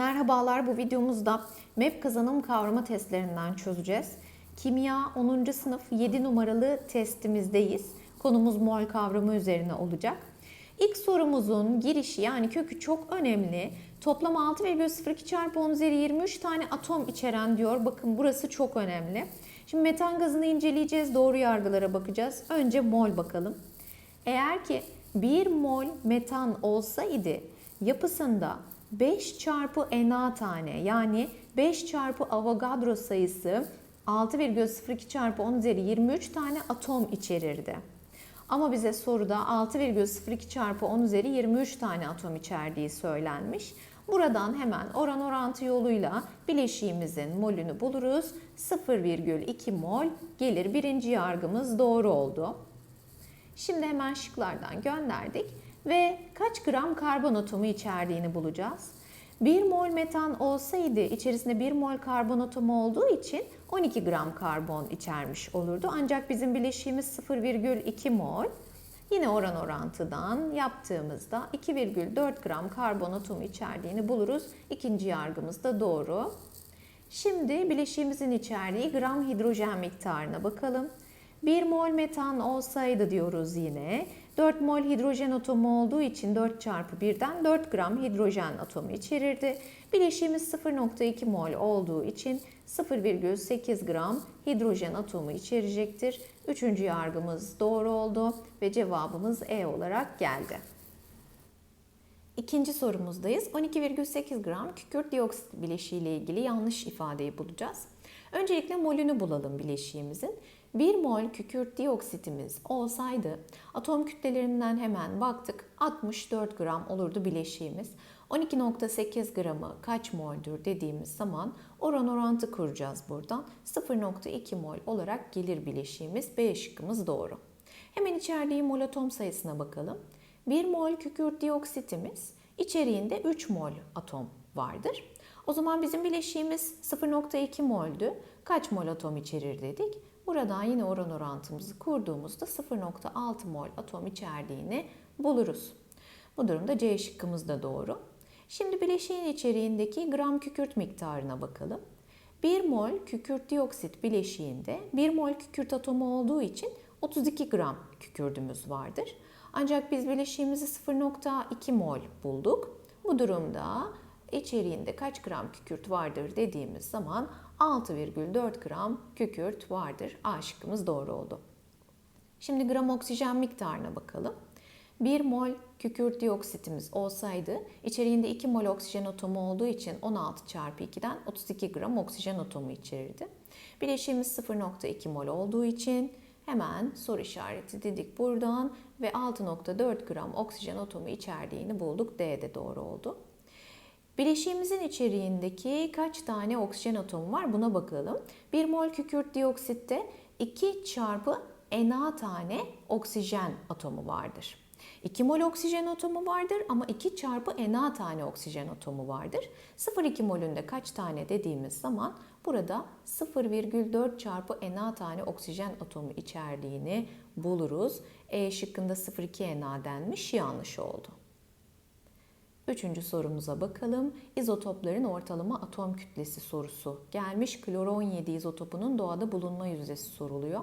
Merhabalar bu videomuzda MEP kazanım kavrama testlerinden çözeceğiz. Kimya 10. sınıf 7 numaralı testimizdeyiz. Konumuz mol kavramı üzerine olacak. İlk sorumuzun girişi yani kökü çok önemli. Toplam 6,02 çarpı 10 üzeri 23 tane atom içeren diyor. Bakın burası çok önemli. Şimdi metan gazını inceleyeceğiz. Doğru yargılara bakacağız. Önce mol bakalım. Eğer ki 1 mol metan olsaydı yapısında 5 çarpı Na tane yani 5 çarpı Avogadro sayısı 6,02 çarpı 10 üzeri 23 tane atom içerirdi. Ama bize soruda 6,02 çarpı 10 üzeri 23 tane atom içerdiği söylenmiş. Buradan hemen oran orantı yoluyla bileşiğimizin molünü buluruz. 0,2 mol gelir. Birinci yargımız doğru oldu. Şimdi hemen şıklardan gönderdik ve kaç gram karbon atomu içerdiğini bulacağız. 1 mol metan olsaydı içerisinde 1 mol karbon atomu olduğu için 12 gram karbon içermiş olurdu. Ancak bizim bileşiğimiz 0,2 mol. Yine oran orantıdan yaptığımızda 2,4 gram karbon atomu içerdiğini buluruz. İkinci yargımız da doğru. Şimdi bileşiğimizin içerdiği gram hidrojen miktarına bakalım. 1 mol metan olsaydı diyoruz yine. 4 mol hidrojen atomu olduğu için 4 çarpı 1'den 4 gram hidrojen atomu içerirdi. Bileşiğimiz 0.2 mol olduğu için 0,8 gram hidrojen atomu içerecektir. Üçüncü yargımız doğru oldu ve cevabımız E olarak geldi. İkinci sorumuzdayız. 12,8 gram kükürt dioksit bileşiği ile ilgili yanlış ifadeyi bulacağız. Öncelikle molünü bulalım bileşiğimizin. 1 mol kükürt dioksitimiz olsaydı atom kütlelerinden hemen baktık 64 gram olurdu bileşiğimiz. 12.8 gramı kaç moldür dediğimiz zaman oran orantı kuracağız buradan. 0.2 mol olarak gelir bileşiğimiz. B şıkkımız doğru. Hemen içerdiği mol atom sayısına bakalım. 1 mol kükürt dioksitimiz içeriğinde 3 mol atom vardır. O zaman bizim bileşiğimiz 0.2 moldü. Kaç mol atom içerir dedik? Buradan yine oran orantımızı kurduğumuzda 0.6 mol atom içerdiğini buluruz. Bu durumda C şıkkımız da doğru. Şimdi bileşiğin içeriğindeki gram kükürt miktarına bakalım. 1 mol kükürt dioksit bileşiğinde 1 mol kükürt atomu olduğu için 32 gram kükürdümüz vardır. Ancak biz bileşiğimizi 0.2 mol bulduk. Bu durumda içeriğinde kaç gram kükürt vardır dediğimiz zaman 6,4 gram kükürt vardır. A şıkkımız doğru oldu. Şimdi gram oksijen miktarına bakalım. 1 mol kükürt dioksitimiz olsaydı içeriğinde 2 mol oksijen atomu olduğu için 16 çarpı 2'den 32 gram oksijen atomu içerirdi. Bileşiğimiz 0.2 mol olduğu için hemen soru işareti dedik buradan ve 6.4 gram oksijen atomu içerdiğini bulduk. D de doğru oldu. Bileşiğimizin içeriğindeki kaç tane oksijen atomu var buna bakalım. 1 mol kükürt dioksitte 2 çarpı Na tane oksijen atomu vardır. 2 mol oksijen atomu vardır ama 2 çarpı Na tane oksijen atomu vardır. 0,2 molünde kaç tane dediğimiz zaman burada 0,4 çarpı Na tane oksijen atomu içerdiğini buluruz. E şıkkında 0,2 Na denmiş yanlış oldu. Üçüncü sorumuza bakalım. İzotopların ortalama atom kütlesi sorusu gelmiş. Kloro 17 izotopunun doğada bulunma yüzdesi soruluyor.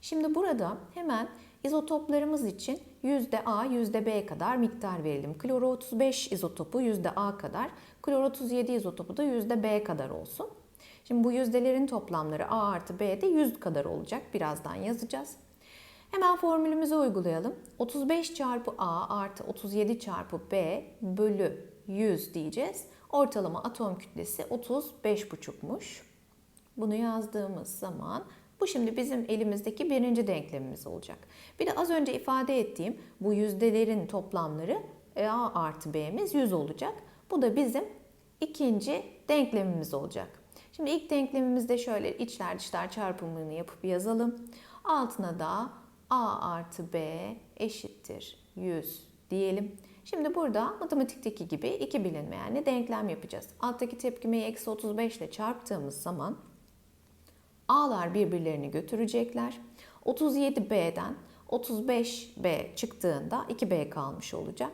Şimdi burada hemen izotoplarımız için %A, %B kadar miktar verelim. Kloro 35 izotopu %A kadar, kloro 37 izotopu da %B kadar olsun. Şimdi bu yüzdelerin toplamları A artı B'de 100 kadar olacak. Birazdan yazacağız. Hemen formülümüzü uygulayalım. 35 çarpı A artı 37 çarpı B bölü 100 diyeceğiz. Ortalama atom kütlesi 35,5'muş. Bunu yazdığımız zaman bu şimdi bizim elimizdeki birinci denklemimiz olacak. Bir de az önce ifade ettiğim bu yüzdelerin toplamları A artı B'miz 100 olacak. Bu da bizim ikinci denklemimiz olacak. Şimdi ilk denklemimizde şöyle içler dışlar çarpımını yapıp yazalım. Altına da A artı B eşittir 100 diyelim. Şimdi burada matematikteki gibi iki bilinmeyenle denklem yapacağız. Alttaki tepkimeyi eksi 35 ile çarptığımız zaman A'lar birbirlerini götürecekler. 37B'den 35B çıktığında 2B kalmış olacak.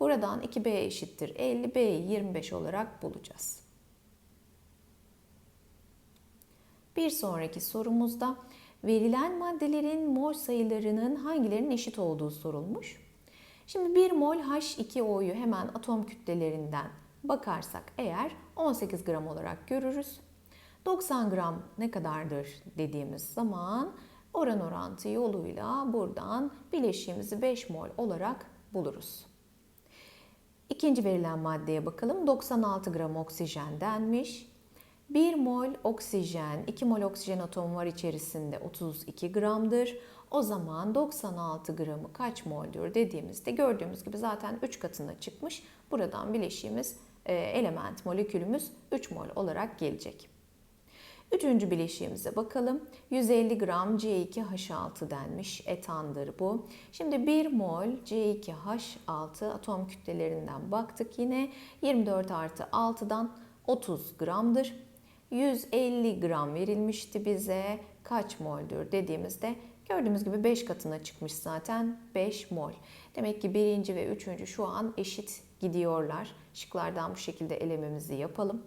Buradan 2B eşittir 50, B'yi 25 olarak bulacağız. Bir sonraki sorumuzda verilen maddelerin mol sayılarının hangilerinin eşit olduğu sorulmuş. Şimdi 1 mol H2O'yu hemen atom kütlelerinden bakarsak eğer 18 gram olarak görürüz. 90 gram ne kadardır dediğimiz zaman oran orantı yoluyla buradan bileşiğimizi 5 mol olarak buluruz. İkinci verilen maddeye bakalım. 96 gram oksijen denmiş. 1 mol oksijen, 2 mol oksijen atomu var içerisinde 32 gramdır. O zaman 96 gramı kaç moldür dediğimizde gördüğümüz gibi zaten 3 katına çıkmış. Buradan bileşiğimiz, e, element molekülümüz 3 mol olarak gelecek. Üçüncü bileşiğimize bakalım. 150 gram C2H6 denmiş. Etandır bu. Şimdi 1 mol C2H6 atom kütlelerinden baktık yine. 24 artı 6'dan 30 gramdır. 150 gram verilmişti bize. Kaç moldür dediğimizde gördüğümüz gibi 5 katına çıkmış zaten 5 mol. Demek ki birinci ve üçüncü şu an eşit gidiyorlar. Şıklardan bu şekilde elememizi yapalım.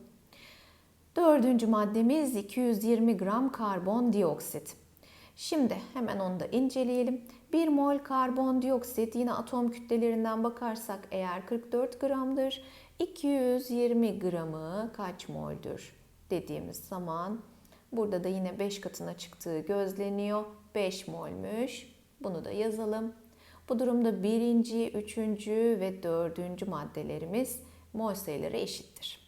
Dördüncü maddemiz 220 gram karbondioksit. Şimdi hemen onu da inceleyelim. 1 mol karbondioksit yine atom kütlelerinden bakarsak eğer 44 gramdır. 220 gramı kaç moldür dediğimiz zaman burada da yine 5 katına çıktığı gözleniyor. 5 molmüş. Bunu da yazalım. Bu durumda birinci, üçüncü ve dördüncü maddelerimiz mol sayıları eşittir.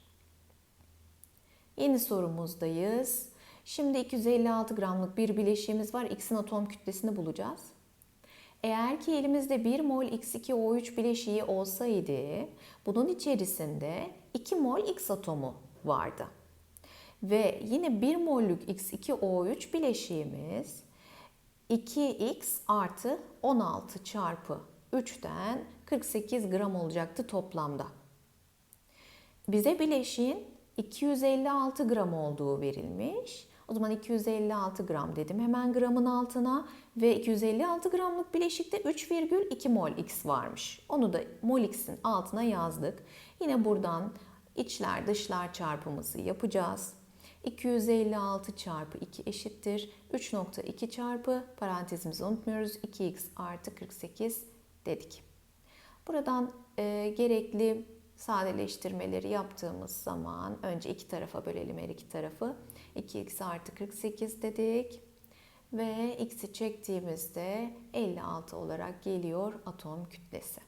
Yeni sorumuzdayız. Şimdi 256 gramlık bir bileşiğimiz var. X'in atom kütlesini bulacağız. Eğer ki elimizde 1 mol X2O3 bileşiği olsaydı bunun içerisinde 2 mol X atomu vardı. Ve yine 1 mollük X2O3 bileşiğimiz 2X artı 16 çarpı 3'ten 48 gram olacaktı toplamda. Bize bileşiğin 256 gram olduğu verilmiş. O zaman 256 gram dedim hemen gramın altına ve 256 gramlık bileşikte 3,2 mol X varmış. Onu da mol X'in altına yazdık. Yine buradan içler dışlar çarpımızı yapacağız. 256 çarpı 2 eşittir. 3.2 çarpı parantezimizi unutmuyoruz. 2x artı 48 dedik. Buradan e, gerekli sadeleştirmeleri yaptığımız zaman önce iki tarafa bölelim her iki tarafı. 2x artı 48 dedik. Ve x'i çektiğimizde 56 olarak geliyor atom kütlesi.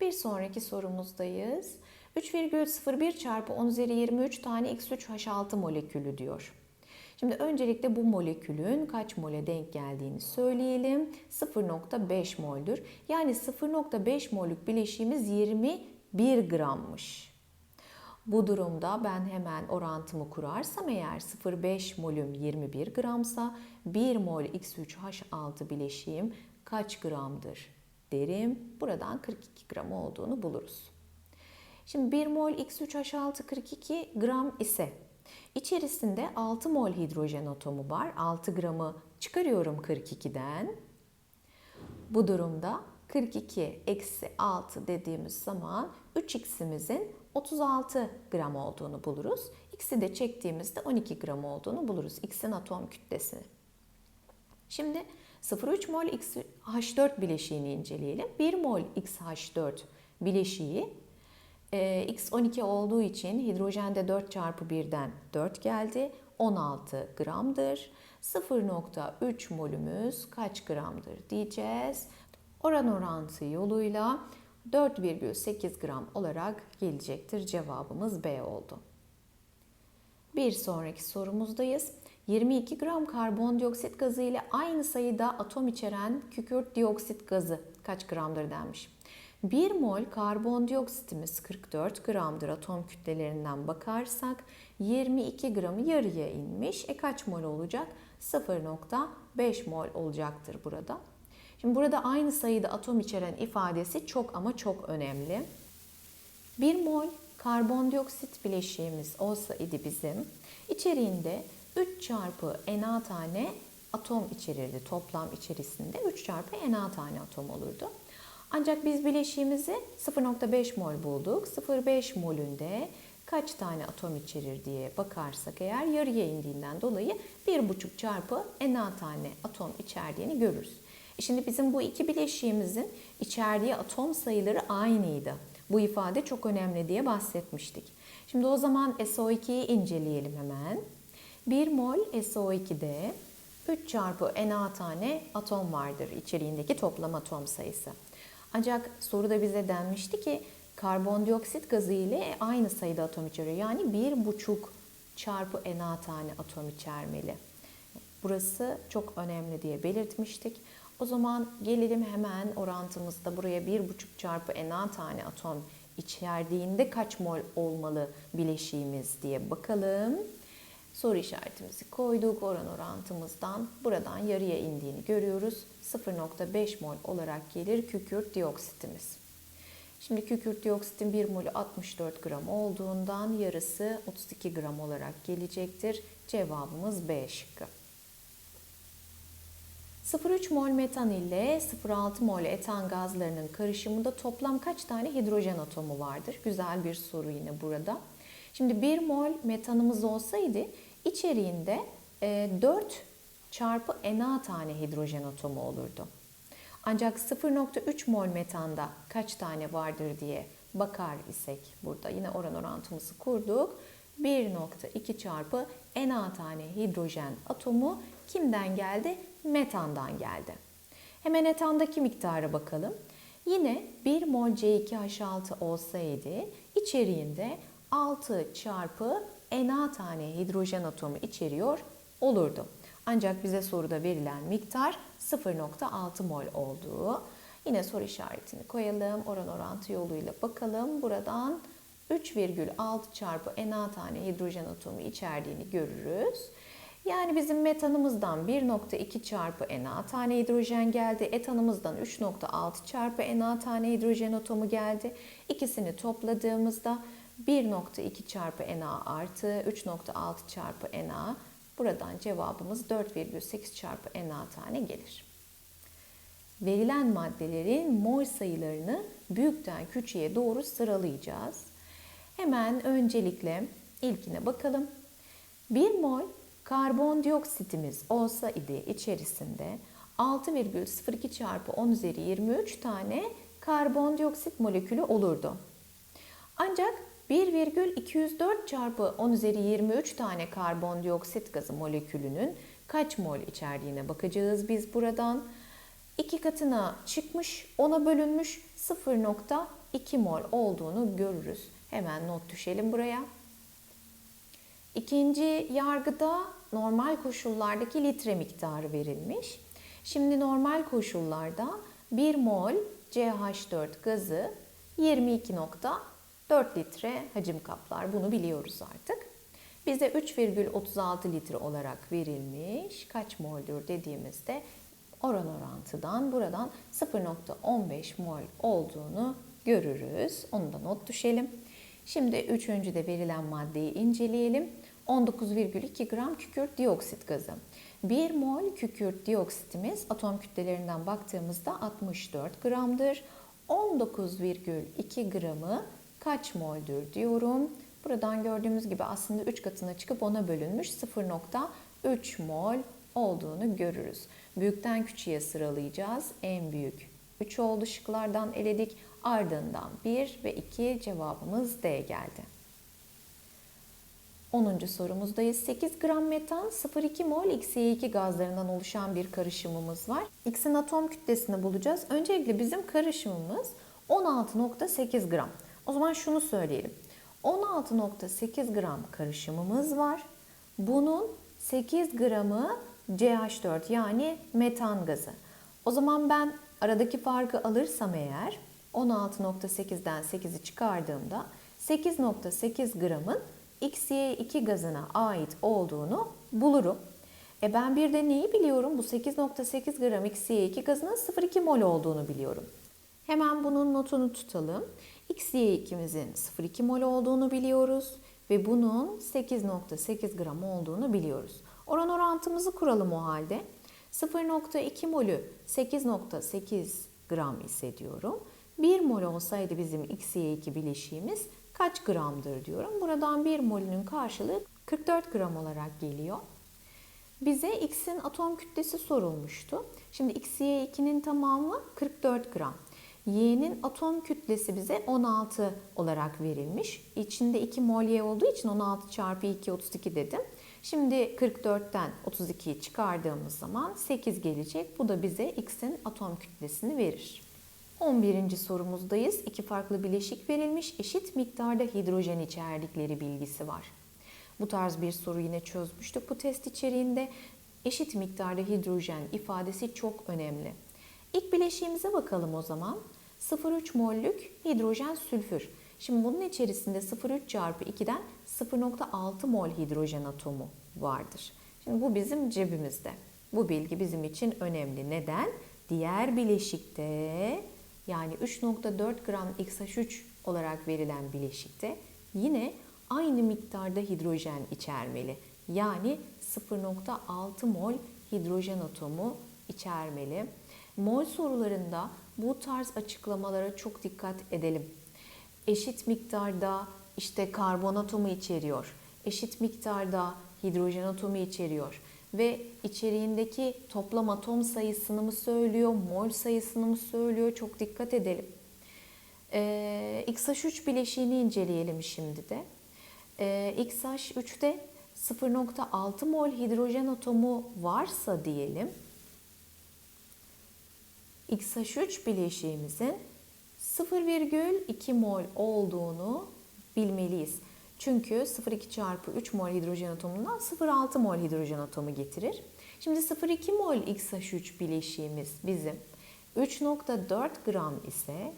Bir sonraki sorumuzdayız. 3,01 çarpı 10 üzeri 23 tane X3H6 molekülü diyor. Şimdi öncelikle bu molekülün kaç mole denk geldiğini söyleyelim. 0.5 moldür. Yani 0.5 mollük bileşiğimiz 21 grammış. Bu durumda ben hemen orantımı kurarsam eğer 0,5 molüm 21 gramsa 1 mol X3H6 bileşiğim kaç gramdır derim. Buradan 42 gram olduğunu buluruz. Şimdi 1 mol X3H6 42 gram ise içerisinde 6 mol hidrojen atomu var. 6 gramı çıkarıyorum 42'den. Bu durumda 42 eksi 6 dediğimiz zaman 3x'imizin 36 gram olduğunu buluruz. X'i de çektiğimizde 12 gram olduğunu buluruz. X'in atom kütlesini. Şimdi 0,3 mol XH4 bileşiğini inceleyelim. 1 mol XH4 bileşiği e, X 12 olduğu için hidrojende 4 çarpı 1'den 4 geldi. 16 gramdır. 0.3 molümüz kaç gramdır diyeceğiz. Oran orantı yoluyla 4,8 gram olarak gelecektir. Cevabımız B oldu. Bir sonraki sorumuzdayız. 22 gram karbondioksit gazı ile aynı sayıda atom içeren kükürt dioksit gazı kaç gramdır denmiş. 1 mol karbondioksitimiz 44 gramdır atom kütlelerinden bakarsak 22 gramı yarıya inmiş. E kaç mol olacak? 0.5 mol olacaktır burada. Şimdi burada aynı sayıda atom içeren ifadesi çok ama çok önemli. 1 mol karbondioksit bileşiğimiz olsa idi bizim içeriğinde 3 çarpı Na tane atom içerirdi. Toplam içerisinde 3 çarpı Na tane atom olurdu. Ancak biz bileşiğimizi 0.5 mol bulduk. 0.5 molünde kaç tane atom içerir diye bakarsak eğer yarıya indiğinden dolayı 1,5 çarpı Na tane atom içerdiğini görürüz. E şimdi bizim bu iki bileşiğimizin içerdiği atom sayıları aynıydı. Bu ifade çok önemli diye bahsetmiştik. Şimdi o zaman SO2'yi inceleyelim hemen. 1 mol SO2'de 3 çarpı Na tane atom vardır içeriğindeki toplam atom sayısı. Ancak soruda bize denmişti ki karbondioksit gazı ile aynı sayıda atom içeriyor. Yani 1,5 çarpı Na tane atom içermeli. Burası çok önemli diye belirtmiştik. O zaman gelelim hemen orantımızda buraya 1,5 çarpı Na tane atom içerdiğinde kaç mol olmalı bileşiğimiz diye bakalım. Soru işaretimizi koyduk. Oran orantımızdan buradan yarıya indiğini görüyoruz. 0.5 mol olarak gelir kükürt dioksitimiz. Şimdi kükürt dioksitin 1 molü 64 gram olduğundan yarısı 32 gram olarak gelecektir. Cevabımız B şıkkı. 0,3 mol metan ile 0,6 mol etan gazlarının karışımında toplam kaç tane hidrojen atomu vardır? Güzel bir soru yine burada. Şimdi 1 mol metanımız olsaydı içeriğinde 4 çarpı Na tane hidrojen atomu olurdu. Ancak 0.3 mol metanda kaç tane vardır diye bakar isek burada yine oran orantımızı kurduk. 1.2 çarpı Na tane hidrojen atomu kimden geldi? Metandan geldi. Hemen etandaki miktara bakalım. Yine 1 mol C2H6 olsaydı içeriğinde 6 çarpı Na tane hidrojen atomu içeriyor olurdu. Ancak bize soruda verilen miktar 0.6 mol olduğu. Yine soru işaretini koyalım. Oran orantı yoluyla bakalım. Buradan 3,6 çarpı Na tane hidrojen atomu içerdiğini görürüz. Yani bizim metanımızdan 1.2 çarpı Na tane hidrojen geldi. Etanımızdan 3.6 çarpı Na tane hidrojen atomu geldi. İkisini topladığımızda 1.2 çarpı Na artı 3.6 çarpı Na buradan cevabımız 4,8 çarpı Na tane gelir. Verilen maddelerin mol sayılarını büyükten küçüğe doğru sıralayacağız. Hemen öncelikle ilkine bakalım. 1 mol karbondioksitimiz olsa idi içerisinde 6,02 çarpı 10 üzeri 23 tane karbondioksit molekülü olurdu. Ancak 1,204 çarpı 10 üzeri 23 tane karbondioksit gazı molekülünün kaç mol içerdiğine bakacağız biz buradan. İki katına çıkmış, ona bölünmüş 0.2 mol olduğunu görürüz. Hemen not düşelim buraya. İkinci yargıda normal koşullardaki litre miktarı verilmiş. Şimdi normal koşullarda 1 mol CH4 gazı 22.4 litre hacim kaplar. Bunu biliyoruz artık. Bize 3,36 litre olarak verilmiş. Kaç moldür dediğimizde oran orantıdan buradan 0.15 mol olduğunu görürüz. Onu da not düşelim. Şimdi üçüncü de verilen maddeyi inceleyelim. 19,2 gram kükürt dioksit gazı. 1 mol kükürt dioksitimiz atom kütlelerinden baktığımızda 64 gramdır. 19,2 gramı kaç moldür diyorum. Buradan gördüğümüz gibi aslında 3 katına çıkıp ona bölünmüş 0.3 mol olduğunu görürüz. Büyükten küçüğe sıralayacağız. En büyük 3 oldu şıklardan eledik. Ardından 1 ve 2 cevabımız D geldi. 10. sorumuzdayız. 8 gram metan 0,2 mol XY2 gazlarından oluşan bir karışımımız var. X'in atom kütlesini bulacağız. Öncelikle bizim karışımımız 16.8 gram. O zaman şunu söyleyelim. 16.8 gram karışımımız var. Bunun 8 gramı CH4 yani metan gazı. O zaman ben aradaki farkı alırsam eğer 16.8'den 8'i çıkardığımda 8.8 gramın XY2 gazına ait olduğunu bulurum. E ben bir de neyi biliyorum? Bu 8.8 gram XY2 gazının 0,2 mol olduğunu biliyorum. Hemen bunun notunu tutalım. XY2'mizin 0,2 mol olduğunu biliyoruz ve bunun 8.8 gram olduğunu biliyoruz. Oran orantımızı kuralım o halde. 0.2 molü 8.8 gram ise diyorum. 1 mol olsaydı bizim XY2 bileşiğimiz kaç gramdır diyorum. Buradan 1 molünün karşılığı 44 gram olarak geliyor. Bize X'in atom kütlesi sorulmuştu. Şimdi XY2'nin tamamı 44 gram. Y'nin atom kütlesi bize 16 olarak verilmiş. İçinde 2 mol Y olduğu için 16 çarpı 2 32 dedim. Şimdi 44'ten 32'yi çıkardığımız zaman 8 gelecek. Bu da bize X'in atom kütlesini verir. 11. sorumuzdayız. İki farklı bileşik verilmiş, eşit miktarda hidrojen içerdikleri bilgisi var. Bu tarz bir soru yine çözmüştük bu test içeriğinde. Eşit miktarda hidrojen ifadesi çok önemli. İlk bileşiğimize bakalım o zaman. 0,3 mollük hidrojen sülfür. Şimdi bunun içerisinde 0,3 çarpı 2'den 0,6 mol hidrojen atomu vardır. Şimdi bu bizim cebimizde. Bu bilgi bizim için önemli. Neden? Diğer bileşikte yani 3,4 gram XH3 olarak verilen bileşikte yine aynı miktarda hidrojen içermeli. Yani 0,6 mol hidrojen atomu içermeli. Mol sorularında bu tarz açıklamalara çok dikkat edelim. Eşit miktarda işte karbon atomu içeriyor. Eşit miktarda hidrojen atomu içeriyor ve içeriğindeki toplam atom sayısını mı söylüyor, mol sayısını mı söylüyor çok dikkat edelim. Ee, XH3 bileşiğini inceleyelim şimdi de. Ee, XH3'te 0.6 mol hidrojen atomu varsa diyelim, XH3 bileşiğimizin 0,2 mol olduğunu bilmeliyiz. Çünkü 0,2 çarpı 3 mol hidrojen atomundan 0,6 mol hidrojen atomu getirir. Şimdi 0,2 mol XH3 bileşiğimiz bizim 3,4 gram ise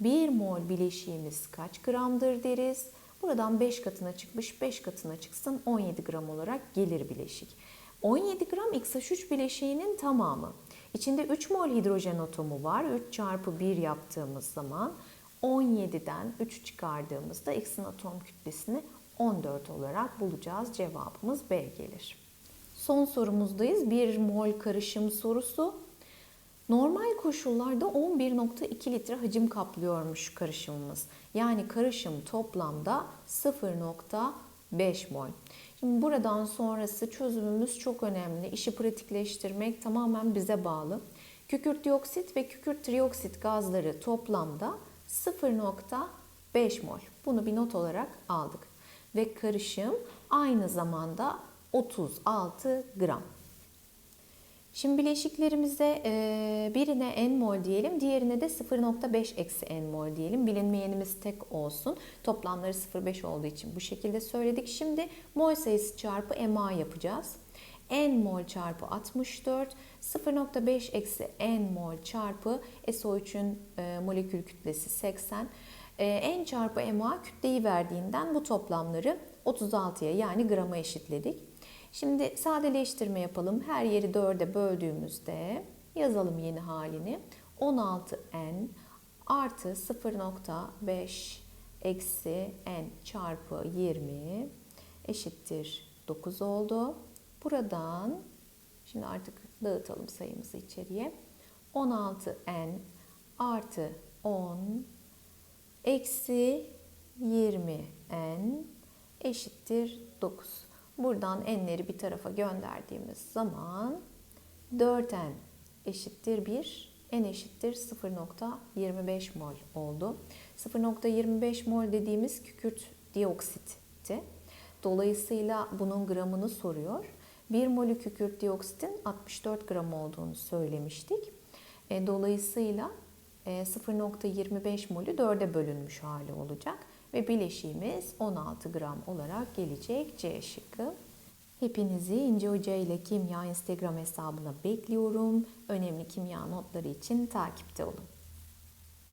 1 mol bileşiğimiz kaç gramdır deriz. Buradan 5 katına çıkmış, 5 katına çıksın 17 gram olarak gelir bileşik. 17 gram XH3 bileşiğinin tamamı. İçinde 3 mol hidrojen atomu var. 3 çarpı 1 yaptığımız zaman 17'den 3 çıkardığımızda X'in atom kütlesini 14 olarak bulacağız. Cevabımız B gelir. Son sorumuzdayız. 1 mol karışım sorusu. Normal koşullarda 11.2 litre hacim kaplıyormuş karışımımız. Yani karışım toplamda 0.5 mol. Şimdi buradan sonrası çözümümüz çok önemli. İşi pratikleştirmek tamamen bize bağlı. Kükürt dioksit ve kükürt trioksit gazları toplamda 0.5 mol. Bunu bir not olarak aldık. Ve karışım aynı zamanda 36 gram. Şimdi bileşiklerimize birine n mol diyelim, diğerine de 0.5 eksi n mol diyelim. Bilinmeyenimiz tek olsun. Toplamları 0.5 olduğu için bu şekilde söyledik. Şimdi mol sayısı çarpı MA yapacağız. n mol çarpı 64, 0.5 eksi n mol çarpı SO3'ün molekül kütlesi 80. N çarpı MA kütleyi verdiğinden bu toplamları 36'ya yani grama eşitledik. Şimdi sadeleştirme yapalım. Her yeri 4'e böldüğümüzde yazalım yeni halini. 16n artı 0.5 eksi n çarpı 20 eşittir 9 oldu. Buradan şimdi artık dağıtalım sayımızı içeriye. 16n artı 10 eksi 20n eşittir 9. Buradan n'leri bir tarafa gönderdiğimiz zaman 4n eşittir 1, n eşittir 0.25 mol oldu. 0.25 mol dediğimiz kükürt dioksitti. Dolayısıyla bunun gramını soruyor. 1 molü kükürt dioksitin 64 gram olduğunu söylemiştik. E, dolayısıyla 0.25 e, molü 4'e bölünmüş hali olacak ve bileşiğimiz 16 gram olarak gelecek C şıkkı. Hepinizi İnce Hoca ile Kimya Instagram hesabına bekliyorum. Önemli kimya notları için takipte olun.